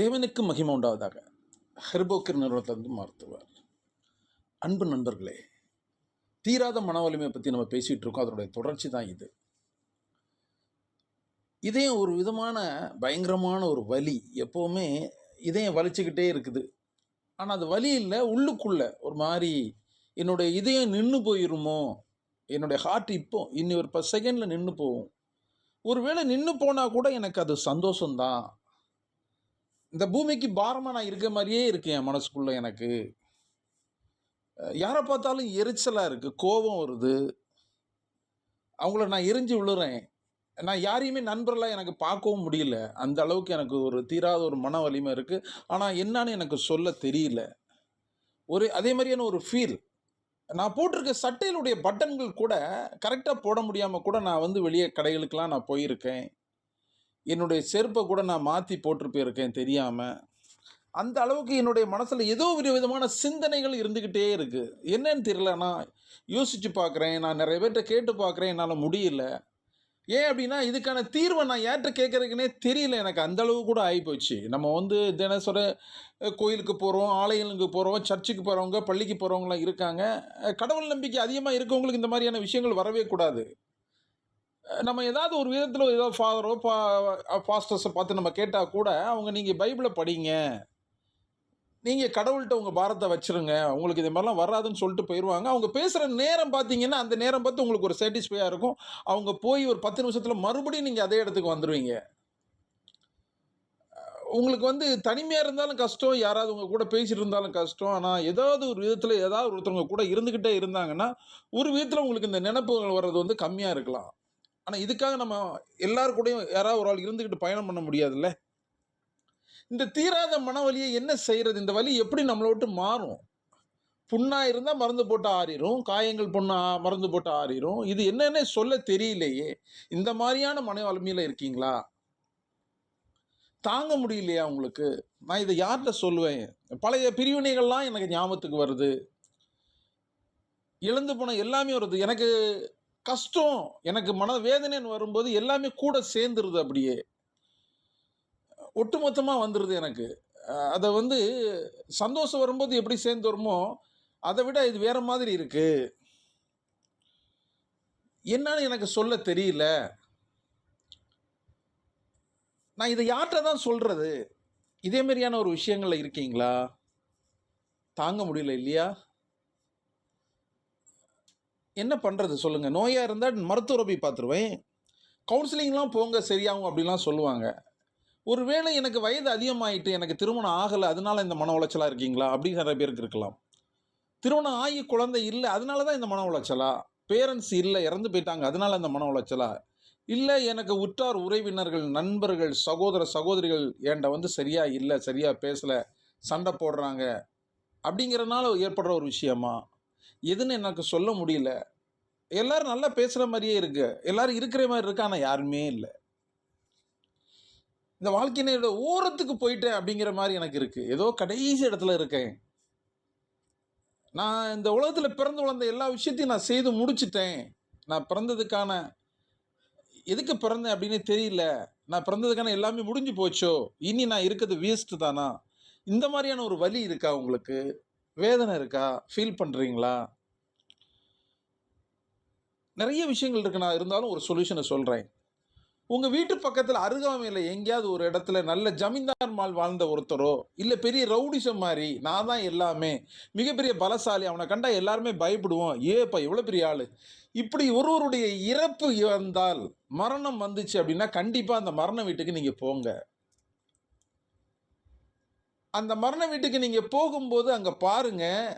தேவனுக்கு மகிமை உண்டாவதாக ஹெர்போக்கர் நிறுவனத்திலிருந்து மருத்துவர் அன்பு நண்பர்களே தீராத மன வலிமையை பற்றி நம்ம பேசிகிட்டு இருக்கோம். அதனுடைய தொடர்ச்சி தான் இது. இதயம் ஒரு விதமான பயங்கரமான ஒரு வலி. எப்போவுமே இதயம் வலிச்சுக்கிட்டே இருக்குது. ஆனால் அது வலி இல்லை உள்ளுக்குள்ள ஒரு மாதிரி என்னுடைய இதயம் நின்று போயிருமோ? என்னுடைய ஹார்ட் இப்போ இன்னி ஒரு பத்து செகண்டில் நின்று போகும். ஒருவேளை நின்று போனால் கூட எனக்கு அது சந்தோஷம்தான். இந்த பூமிக்கு பாரமாக நான் இருக்க மாதிரியே இருக்கேன் என் மனசுக்குள்ளே எனக்கு. யாரை பார்த்தாலும் எரிச்சலாக இருக்குது கோபம் வருது. அவங்கள நான் எரிஞ்சு விழுறேன். நான் யாரையுமே நண்பர்களாக எனக்கு பார்க்கவும் முடியல. அந்த அளவுக்கு எனக்கு ஒரு தீராத ஒரு மன வலிமை இருக்குது ஆனால் என்னன்னு எனக்கு சொல்ல தெரியல. ஒரு அதே மாதிரியான ஒரு ஃபீல் நான் போட்டிருக்க சட்டையிலுடைய பட்டன்கள் கூட கரெக்டாக போட முடியாமல் கூட நான் வந்து வெளியே கடைகளுக்கெலாம் நான் போயிருக்கேன். என்னுடைய செருப்பை கூட நான் மாற்றி போட்டு போயிருக்கேன் தெரியாமல் அந்த அளவுக்கு என்னுடைய மனசில் ஏதோ ஒரு விதமான சிந்தனைகள் இருந்துக்கிட்டே இருக்குது என்னன்னு தெரியல. நான் யோசித்து பார்க்குறேன். நான் நிறைய பேர்கிட்ட கேட்டு பார்க்குறேன். என்னால் முடியல. ஏன் அப்படின்னா இதுக்கான தீர்வை நான் யார்கிட்ட கேட்குறதுக்குனே தெரியல. எனக்கு அந்த அளவு கூட ஆகிப்போச்சு நம்ம வந்து தினசர கோயிலுக்கு போகிறோம் ஆலயங்களுக்கு போகிறோம் சர்ச்சுக்கு போகிறவங்க பள்ளிக்கு போகிறவங்களாம் இருக்காங்க. கடவுள் நம்பிக்கை அதிகமாக இருக்கவங்களுக்கு இந்த மாதிரியான விஷயங்கள் வரவே கூடாது. நம்ம ஏதாவது ஒரு விதத்தில் ஏதாவது ஃபாதரோ பா பாஸ்டர்ஸை பார்த்து நம்ம கேட்டால் கூட அவங்க நீங்கள் பைபிளை படிங்க. நீங்கள் கடவுள்கிட்ட உங்கள் பாரத்தை வச்சிருங்க. உங்களுக்கு இது மாதிரிலாம் வராதுன்னு சொல்லிட்டு போயிடுவாங்க அவங்க பேசுகிற நேரம் பார்த்தீங்கன்னா அந்த நேரம் பார்த்து உங்களுக்கு ஒரு சாட்டிஸ்ஃபையாக இருக்கும். அவங்க போய் ஒரு பத்து நிமிஷத்தில் மறுபடியும் நீங்கள் அதே இடத்துக்கு வந்துடுவீங்க உங்களுக்கு வந்து தனிமையாக இருந்தாலும் கஷ்டம். யாராவது உங்கள் கூட பேசிகிட்டு இருந்தாலும் கஷ்டம். ஆனால் ஏதாவது ஒரு விதத்தில் ஏதாவது ஒருத்தவங்க கூட இருந்துக்கிட்டே இருந்தாங்கன்னா ஒரு விதத்தில் உங்களுக்கு இந்த நினப்புகள் வர்றது வந்து கம்மியாக இருக்கலாம். ஆனால் இதுக்காக நம்ம எல்லாரு கூடயும் யாராவது ஒரு ஆள் இருந்துக்கிட்டு பயணம் பண்ண முடியாதுல்ல? இந்த தீராத மனவலியை என்ன செய்கிறது இந்த வலி எப்படி நம்மளை விட்டு மாறும்? புண்ணாக இருந்தால் மருந்து போட்டு ஆறிடும் காயங்கள் புண்ணா மருந்து போட்டு ஆறிடும் இது என்னென்ன சொல்ல தெரியலையே. இந்த மாதிரியான மன வலிமையில் இருக்கீங்களா? தாங்க முடியலையா உங்களுக்கு? நான் இதை யார்கிட்ட சொல்லுவேன்? பழைய பிரிவினைகள்லாம் எனக்கு ஞாபகத்துக்கு வருது. இழந்து போன எல்லாமே வருது. எனக்கு கஷ்டம். எனக்கு மன வேதனைன்னு வரும்போது எல்லாமே கூட சேர்ந்துருது அப்படியே. ஒட்டுமொத்தமாக வந்துடுது எனக்கு. அதை வந்து சந்தோஷம் வரும்போது எப்படி சேர்ந்து வருமோ அதை விட இது வேற மாதிரி இருக்கு. என்னன்னு எனக்கு சொல்ல தெரியல. நான் இதை யார்கிட்ட தான் சொல்கிறது இதே மாதிரியான ஒரு விஷயங்களில் இருக்கீங்களா? தாங்க முடியல இல்லையா? என்ன பண்ணுறது சொல்லுங்கள் நோயாக இருந்தால் மருத்துவரை போய் பார்த்துருவேன். கவுன்சிலிங்லாம் போங்க சரியாகும் அப்படிலாம் சொல்லுவாங்க. ஒருவேளை எனக்கு வயது அதிகமாயிட்டு எனக்கு திருமணம் ஆகலை அதனால இந்த மன உளைச்சலாக இருக்கீங்களா? அப்படின்னு நிறைய பேருக்கு இருக்கலாம். திருமணம் ஆகி குழந்தை இல்லை அதனால தான் இந்த மன உளைச்சலா? பேரண்ட்ஸ் இல்லை இறந்து போயிட்டாங்க அதனால இந்த மன உளைச்சலா? இல்லை எனக்கு உற்றார் உறவினர்கள் நண்பர்கள் சகோதர சகோதரிகள் என்கிட்ட வந்து சரியாக இல்லை சரியாக பேசலை சண்டை போடுறாங்க. அப்படிங்கிறனால ஏற்படுற ஒரு விஷயமா? எதுன்னு எனக்கு சொல்ல முடியல. எல்லாரும் நல்லா பேசுகிற மாதிரியே இருக்கு. எல்லாரும் இருக்கிற மாதிரி இருக்கு ஆனால் யாருமே இல்லை. இந்த வாழ்க்கையினோட ஓரத்துக்கு போயிட்டேன் அப்படிங்கிற மாதிரி எனக்கு இருக்குது ஏதோ கடைசி இடத்துல இருக்கேன். நான் இந்த உலகத்தில் பிறந்து வளர்ந்த எல்லா விஷயத்தையும் நான் செய்து முடிச்சிட்டேன். நான் பிறந்ததுக்கான எதுக்கு பிறந்தேன் அப்படின்னு தெரியல. நான் பிறந்ததுக்கான எல்லாமே முடிஞ்சு போச்சோ? இனி நான் இருக்கிறது வேஸ்ட்டு தானா? இந்த மாதிரியான ஒரு வழி இருக்கா உங்களுக்கு? வேதனை இருக்கா? ஃபீல் பண்ணுறீங்களா நிறைய விஷயங்கள் இருக்கு. நான் இருந்தாலும் ஒரு சொல்யூஷனை சொல்கிறேன் உங்கள் வீட்டு பக்கத்தில் அருகாமையில் எங்கேயாவது ஒரு இடத்துல நல்ல ஜமீன்தார் மால் வாழ்ந்த ஒருத்தரோ இல்லை பெரிய ரவுடிசம் மாதிரி நான் தான் எல்லாமே மிகப்பெரிய பலசாலி அவனை கண்டா எல்லாருமே பயப்படுவோம். ஏப்பா எவ்வளோ பெரிய ஆள்? இப்படி ஒருவருடைய இறப்பு வந்தால் மரணம் வந்துச்சு அப்படின்னா கண்டிப்பாக அந்த மரண வீட்டுக்கு நீங்கள் போங்க. அந்த மரண வீட்டுக்கு நீங்கள் போகும்போது அங்கே பாருங்கள்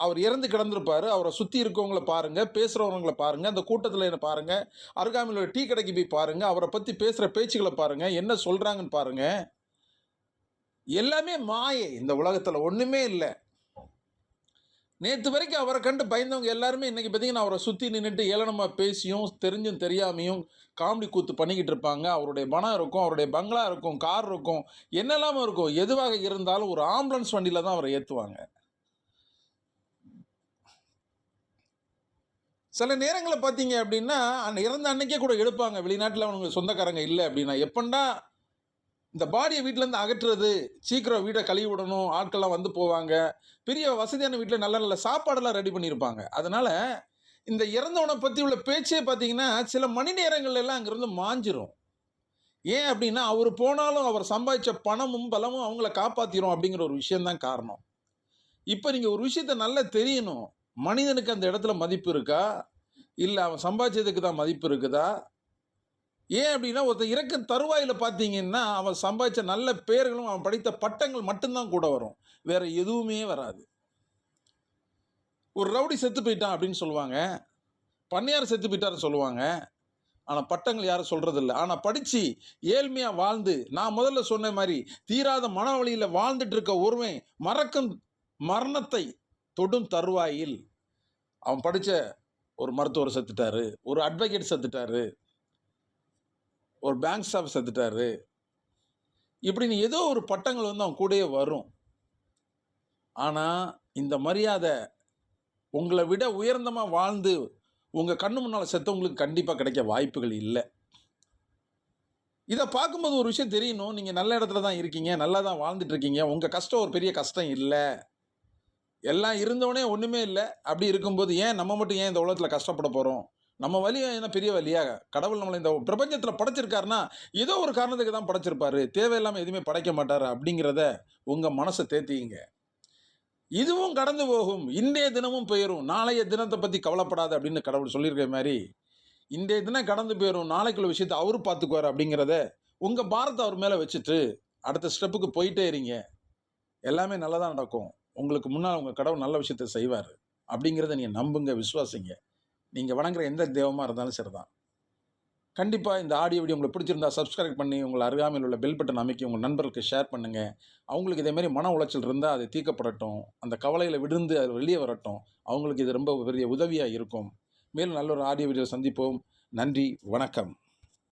அவர் இறந்து கிடந்திருப்பார். அவரை சுற்றி இருக்கவங்கள பாருங்கள் பேசுகிறவங்கள பாருங்கள் அந்த கூட்டத்தில் என்ன பாருங்கள் அருகாமையில் டீ கடைக்கு போய் பாருங்கள் அவரை பற்றி பேசுகிற பேச்சுகளை பாருங்கள் என்ன சொல்கிறாங்கன்னு பாருங்கள் எல்லாமே மாயை. இந்த உலகத்தில் ஒன்றுமே இல்லை. நேற்று வரைக்கும் அவரை கண்டு பயந்தவங்க எல்லாருமே இன்றைக்கி பார்த்தீங்கன்னா அவரை சுற்றி நின்றுட்டு ஏளனமாக பேசியும் தெரிஞ்சும் தெரியாமையும் காமெடி கூத்து பண்ணிக்கிட்டு இருப்பாங்க. அவருடைய பணம் இருக்கும் அவருடைய பங்களா இருக்கும் கார் இருக்கும் என்னெல்லாமோ இருக்கும் எதுவாக இருந்தாலும் ஒரு ஆம்புலன்ஸ் வண்டியில் தான் அவரை ஏற்றுவாங்க சில நேரங்களில் பார்த்தீங்க அப்படின்னா அந்த இறந்த அன்னைக்கே கூட எடுப்பாங்க. வெளிநாட்டில் அவனுங்க சொந்தக்காரங்க இல்லை அப்படின்னா. எப்பண்டா இந்த பாடியை வீட்டிலேருந்து அகற்றுறது சீக்கிரம் வீட்டை கழுவி விடணும் ஆட்கள்லாம் வந்து போவாங்க. பெரிய வசதியான வீட்டில் நல்ல நல்ல சாப்பாடெல்லாம் ரெடி பண்ணியிருப்பாங்க. அதனால் இந்த இறந்தவனை பற்றி உள்ள பேச்சே பார்த்தீங்கன்னா சில மணி நேரங்கள்லாம் அங்கேருந்து மாஞ்சிரும். ஏன் அப்படின்னா அவர் போனாலும் அவர் சம்பாதிச்ச பணமும் பலமும் அவங்கள காப்பாற்றிடும் அப்படிங்கிற ஒரு விஷயந்தான் காரணம். இப்போ நீங்கள் ஒரு விஷயத்த நல்லா தெரியணும். மனிதனுக்கு அந்த இடத்துல மதிப்பு இருக்கா? இல்லை அவன் சம்பாதிச்சதுக்கு தான் மதிப்பு இருக்குதா? ஏன் அப்படின்னா ஒருத்தன் இறக்கும் தருவாயில் பார்த்தீங்கன்னா அவன் சம்பாதிச்ச நல்ல பேர்களும் அவன் படித்த பட்டங்கள் மட்டும்தான் கூட வரும். வேறு எதுவுமே வராது. ஒரு ரவுடி செத்து போயிட்டான் அப்படின்னு சொல்லுவாங்க. பண்ணையார் செத்து போயிட்டாருன்னு சொல்லுவாங்க. ஆனால் பட்டங்கள் யாரும் சொல்கிறதில்ல ஆனால் படித்து ஏழ்மையாக வாழ்ந்து நான் முதல்ல சொன்ன மாதிரி தீராத மனவழியில் வாழ்ந்துட்டு இருக்க ஒருவன் மறக்கும் மரணத்தை தொடும் தருவாயில் அவன் படித்த ஒரு மருத்துவர் செத்துட்டாரு ஒரு அட்வொகேட் செத்துட்டாரு ஒரு பேங்க் ஸ்டாஃப் செத்துட்டாரு. இப்படின்னு ஏதோ ஒரு பட்டங்கள் வந்து அவன் கூடயே வரும். ஆனால் இந்த மரியாதை உங்களை விட உயர்ந்தமாக வாழ்ந்து உங்கள் கண்ணு முன்னால் செத்தவங்களுக்கு கண்டிப்பாக கிடைக்க வாய்ப்புகள் இல்லை. இதை பார்க்கும்போது ஒரு விஷயம் தெரியணும். நீங்கள் நல்ல இடத்துல தான் இருக்கீங்க நல்லா தான் வாழ்ந்துட்டுருக்கீங்க உங்கள் கஷ்டம் ஒரு பெரிய கஷ்டம் இல்லை. எல்லாம் இருந்தவொடனே ஒன்றுமே இல்லை. அப்படி இருக்கும்போது ஏன் நம்ம மட்டும் ஏன் இந்த உலகத்தில் கஷ்டப்பட போகிறோம் நம்ம வழி என்ன பெரிய வழியாக கடவுள் நம்மளை இந்த பிரபஞ்சத்தில் படைச்சிருக்காருன்னா ஏதோ ஒரு காரணத்துக்கு தான் படைச்சிருப்பாரு. தேவையில்லாமல் எதுவுமே படைக்க மாட்டார் அப்படிங்கிறத உங்கள் மனசை தேத்திங்க இதுவும் கடந்து போகும். இன்றைய தினமும் போயிடும் நாளைய தினத்தை பற்றி கவலைப்படாது அப்படின்னு கடவுள் சொல்லியிருக்க மாதிரி இன்றைய தினம் கடந்து போயிடும் நாளைக்குள்ள விஷயத்தை அவரு பார்த்துக்குவார் அப்படிங்கிறத உங்கள் பாரத்தை அவர் மேலே வச்சுட்டு அடுத்த ஸ்டெப்புக்கு போயிட்டே இருங்க. எல்லாமே நல்லதாக நடக்கும். உங்களுக்கு முன்னால் உங்கள் கடவுள் நல்ல விஷயத்தை செய்வார் அப்படிங்கிறத நீங்கள் நம்புங்க விசுவாசிங்க. நீங்கள் வணங்குற எந்த தெய்வமாக இருந்தாலும் சரி தான் கண்டிப்பாக இந்த ஆடியோ வீடியோ உங்களுக்கு பிடிச்சிருந்தா சப்ஸ்கிரைப் பண்ணி உங்கள் அருகாமையில் உள்ள பெல் பட்டன் அமைக்கி உங்கள் நண்பர்களுக்கு ஷேர் பண்ணுங்கள் அவங்களுக்கு இதேமாரி மன உளைச்சல் இருந்தால் அது தீர்க்கப்படட்டும். அந்த கவலையில் விழுந்து அது வெளியே வரட்டும். அவங்களுக்கு இது ரொம்ப பெரிய உதவியாக இருக்கும். மேலும் நல்ல ஒரு ஆடியோ வீடியோ சந்திப்போம். நன்றி வணக்கம்.